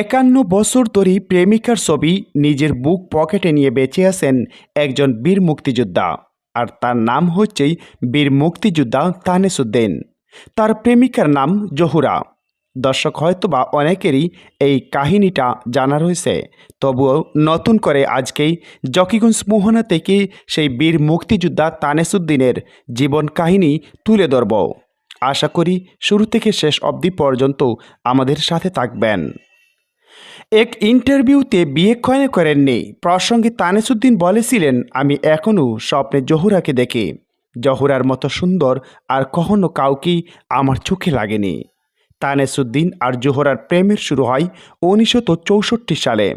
একান্ন বছর ধরেই প্রেমিকার ছবি নিজের বুক পকেটে নিয়ে বেঁচে আছেন একজন বীর মুক্তিযোদ্ধা। আর তার নাম হচ্ছেই বীর মুক্তিযোদ্ধা তানেসুদ্দিন। তার প্রেমিকার নাম জহুরা। দর্শক হয়তোবা অনেকেরই এই কাহিনীটা জানা রয়েছে। তবুও নতুন করে আজকেই জকিগঞ্জ মোহনা থেকে সেই বীর মুক্তিযোদ্ধা তানেসুদ্দিনের জীবন কাহিনী তুলে ধরব। আশা করি শুরু থেকে শেষ অবধি পর্যন্ত আমাদের সাথে থাকবেন। এক ইন্টারভিউতে বিয়ে ক্ষয় করেননি। প্রসঙ্গে তানেসুদ্দিন বলেছিলেন, আমি এখনও স্বপ্নে জহুরাকে দেখি। জহুরার মতো সুন্দর আর কখনো কাউকেই আমার চোখে লাগেনি। তানেসুদ্দিন আর জোহরার প্রেমের শুরু হয় উনিশশো চৌষট্টি সালে।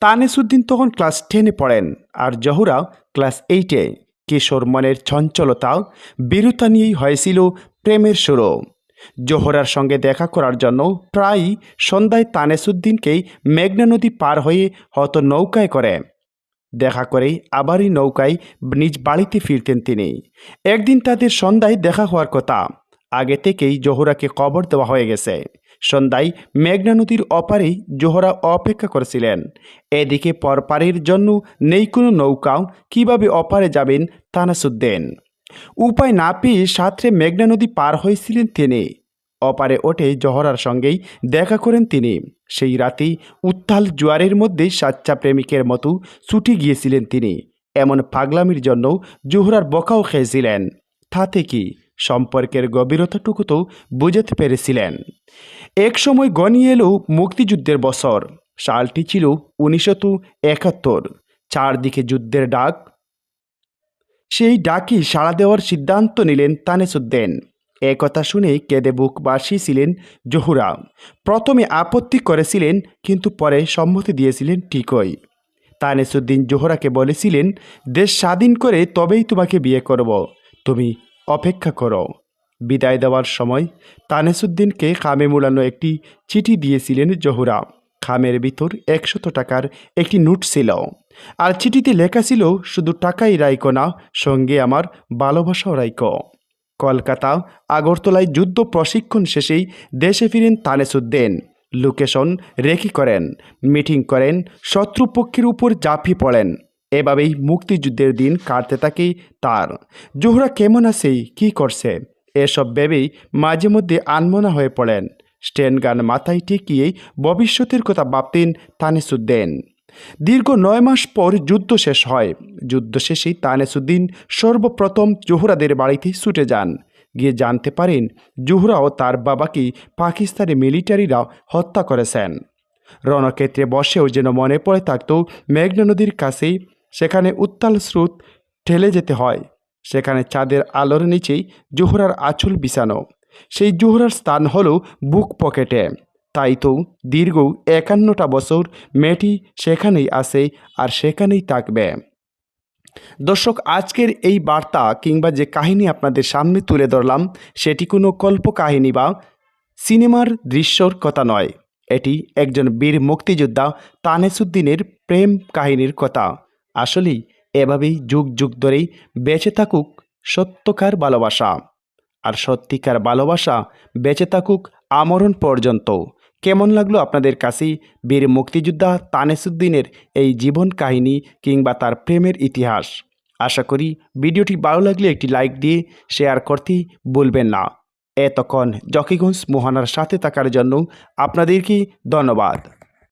তানেসুদ্দিন তখন ক্লাস টেনে পড়েন আর জহুরা ক্লাস এইটে। কিশোর মনের চঞ্চলতা বীরতা নিয়েই হয়েছিল প্রেমের শুরু। জোহরার সঙ্গে দেখা করার জন্য প্রায়ই সন্ধ্যায় তানেসুদ্দিনকেই মেঘনা নদী পার হয়ে হয়তো নৌকায় করে। দেখা করেই আবারই নৌকায় নিজ বাড়িতে ফিরতেন তিনি। একদিন তাদের সন্ধ্যায় দেখা হওয়ার কথা। আগে থেকেই জোহরাকে কবর দেওয়া হয়ে গেছে। সন্ধ্যায় মেঘনা নদীর অপারেই জোহরা অপেক্ষা করেছিলেন। এদিকে পরপারের জন্য নেই কোনো নৌকাও কীভাবে অপারে যাবেন তানাসুদ্দিন। উপায় না পেয়ে সাঁতরে মেঘনা নদী পার হয়েছিলেন তিনি। অপারে ওঠে জহরার সঙ্গেই দেখা করেন তিনি। সেই রাতেই উত্তাল জোয়ারের মধ্যে সাচ্চা প্রেমিকের মতো ছুটে গিয়েছিলেন তিনি। এমন পাগলামির জন্য জোহরার বকাও খেয়েছিলেন। তাতে কি সম্পর্কের গভীরতাটুকু তো বুঝতে পেরেছিলেন। এক সময় গনিয়ে এলো মুক্তিযুদ্ধের বছর। সালটি ছিল উনিশশো একাত্তর। চারদিকে যুদ্ধের ডাক সেই ডাকি সাড়া দেওয়ার সিদ্ধান্ত নিলেন তানেসুদ্দিন। এ কথা শুনে কেঁদে বুক বাসিয়েছিলেন জহুরা। প্রথমে আপত্তি করেছিলেন, কিন্তু পরে সম্মতি দিয়েছিলেন ঠিকই। তানেসুদ্দিন জোহরাকে বলেছিলেন, দেশ স্বাধীন করে তবেই তোমাকে বিয়ে করব। তুমি অপেক্ষা করো। বিদায় দেওয়ার সময় তানেসুদ্দিনকে কামে মোড়ানো একটি চিঠি দিয়েছিলেন জহুরা। খামের ভিতর একশত টাকার একটি নোট ছিল। আর চিঠিতে লেখা ছিল, শুধু টাকাই রাইকো না, সঙ্গে আমার ভালোবাসাও রাইকো কলকাতা, আগরতলায় যুদ্ধ প্রশিক্ষণ শেষেই দেশে ফিরেন তানেসুদ্দিন। লোকেশন রেখি করেন, মিটিং করেন, শত্রুপক্ষের উপর ঝাঁপিয়ে পড়েন। এভাবেই মুক্তিযুদ্ধের দিন কাটতে থাকে তার। জোহরা কেমন আছে, কি করছে? এসব ভেবেই মাঝে মধ্যে আনমনা হয়ে পড়েন। স্টেন গান মাথায় ঠেকিয়ে ভবিষ্যতের কথা ভাবতেন তানেসুদ্দিন। দীর্ঘ নয় মাস পর যুদ্ধ শেষ হয়। যুদ্ধ শেষেই তানেসুদ্দিন সর্বপ্রথম জোহরাদের বাড়িতে ছুটে যান। গিয়ে জানতে পারেন জোহরা ও তার বাবাকে পাকিস্তানি মিলিটারিরা হত্যা করেছেন। রণক্ষেত্রে বসেও যেন মনে পড়ে থাকতো মেঘনা নদীর কাছেই সেখানে উত্তাল স্রোত ঠেলে যেতে হয়। সেখানে চাঁদের আলোর নিচেই জোহরার আঁচল বিছানো। সেই জোহরার স্থান হলো বুক পকেটে। তাই তো দীর্ঘ একান্নটা বছর মেয়েটি সেখানেই আসে আর সেখানেই থাকবে। দর্শক, আজকের এই বার্তা কিংবা যে কাহিনী আপনাদের সামনে তুলে ধরলাম, সেটি কোনো কল্প কাহিনী বা সিনেমার দৃশ্যর কথা নয়। এটি একজন বীর মুক্তিযোদ্ধা তানেসুদ্দিনের প্রেম কাহিনীর কথা। আসলেই এভাবেই যুগ যুগ ধরেই বেঁচে থাকুক সত্যকার ভালোবাসা। আর সত্যিকার ভালোবাসা বেঁচে থাকুক আমরণ পর্যন্ত। কেমন লাগল আপনাদের কাছে বীর মুক্তিযোদ্ধা তানেসুদ্দিনের এই জীবন কাহিনী কিংবা তার প্রেমের ইতিহাস? আশা করি ভিডিওটি ভালো লাগলে একটি লাইক দিয়ে শেয়ার করতে বলবেন না। এতক্ষণ জকিগঞ্জ মোহানার সাথে থাকার জন্য আপনাদেরকে ধন্যবাদ।